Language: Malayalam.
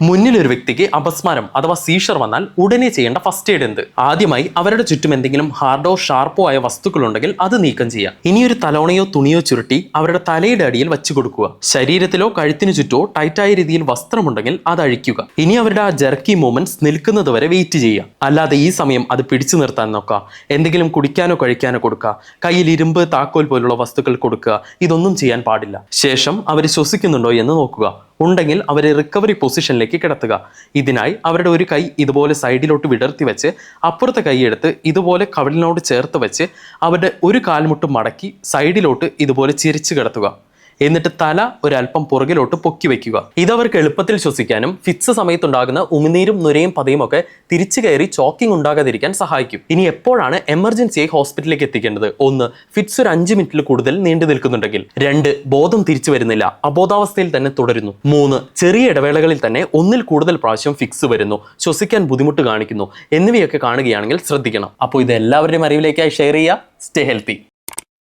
മുന്നിൽ ഒരു വ്യക്തിക്ക് അപസ്മാരം അഥവാ സീഷർ വന്നാൽ ഉടനെ ചെയ്യേണ്ട ഫസ്റ്റ് എയ്ഡ് എന്ത്? ആദ്യമായി അവരുടെ ചുറ്റും എന്തെങ്കിലും ഹാർഡോ ഷാർപ്പോ ആയ വസ്തുക്കൾ ഉണ്ടെങ്കിൽ അത് നീക്കം ചെയ്യുക. ഇനിയൊരു തലോണയോ തുണിയോ ചുരുട്ടി അവരുടെ തലയുടെ അടിയിൽ വെച്ചു കൊടുക്കുക. ശരീരത്തിലോ കഴുത്തിനു ചുറ്റോ ടൈറ്റായ രീതിയിൽ വസ്ത്രമുണ്ടെങ്കിൽ അത് അഴിക്കുക. ഇനി അവരുടെ ആ ജെർക്കി മൂവ്മെന്റ്സ് നിൽക്കുന്നത് വരെ വെയിറ്റ് ചെയ്യുക. അല്ലാതെ ഈ സമയം അത് പിടിച്ചു നിർത്താൻ നോക്കുക. എന്തെങ്കിലും കുടിക്കാനോ കഴിക്കാനോ കൊടുക്കുക. കയ്യിൽ ഇരുമ്പ് താക്കോൽ പോലുള്ള വസ്തുക്കൾ കൊടുക്കുക. ഇതൊന്നും ചെയ്യാൻ പാടില്ല. ശേഷം അവർ ശ്വസിക്കുന്നുണ്ടോ എന്ന് നോക്കുക. ഉണ്ടെങ്കിൽ അവരെ റിക്കവറി പൊസിഷനിലേക്ക് കിടത്തുക. ഇതിനായി അവരുടെ ഒരു കൈ ഇതുപോലെ സൈഡിലോട്ട് വിടർത്തി വെച്ച് അപ്പുറത്തെ കൈ എടുത്ത് ഇതുപോലെ കവിളിനോട് ചേർത്ത് വെച്ച് അവരുടെ ഒരു കാൽമുട്ട് മടക്കി സൈഡിലോട്ട് ഇതുപോലെ ചിരിച്ചു കിടത്തുക. എന്നിട്ട് തല ഒരല്പം പുറകിലോട്ട് പൊക്കി വെക്കുക. ഇതവർക്ക് എളുപ്പത്തിൽ ശ്വസിക്കാനും ഫിക്സ് സമയത്തുണ്ടാകുന്ന ഉമിനീരും നുരയും പതയും ഒക്കെ തിരിച്ചു കയറി ചോക്കിംഗ് ഉണ്ടാകാതിരിക്കാൻ സഹായിക്കും. ഇനി എപ്പോഴാണ് എമർജൻസിയായി ഹോസ്പിറ്റലിലേക്ക് എത്തിക്കേണ്ടത്? ഒന്ന് ഫിറ്റ്സ് ഒരു അഞ്ച് മിനിറ്റിൽ കൂടുതൽ നീണ്ടു നിൽക്കുന്നുണ്ടെങ്കിൽ. രണ്ട് ബോധം തിരിച്ചു വരുന്നില്ല. അബോധാവസ്ഥയിൽ തന്നെ തുടരുന്നു. മൂന്ന് ചെറിയ ഇടവേളകളിൽ തന്നെ ഒന്നിൽ കൂടുതൽ പ്രാവശ്യം ഫിക്സ് വരുന്നു. ശ്വസിക്കാൻ ബുദ്ധിമുട്ട് കാണിക്കുന്നു. എന്നിവയൊക്കെ കാണുകയാണെങ്കിൽ ശ്രദ്ധിക്കണം. അപ്പോൾ ഇത് എല്ലാവരുടെയും അറിവിലേക്കായി ഷെയർ ചെയ്യുക. Stay healthy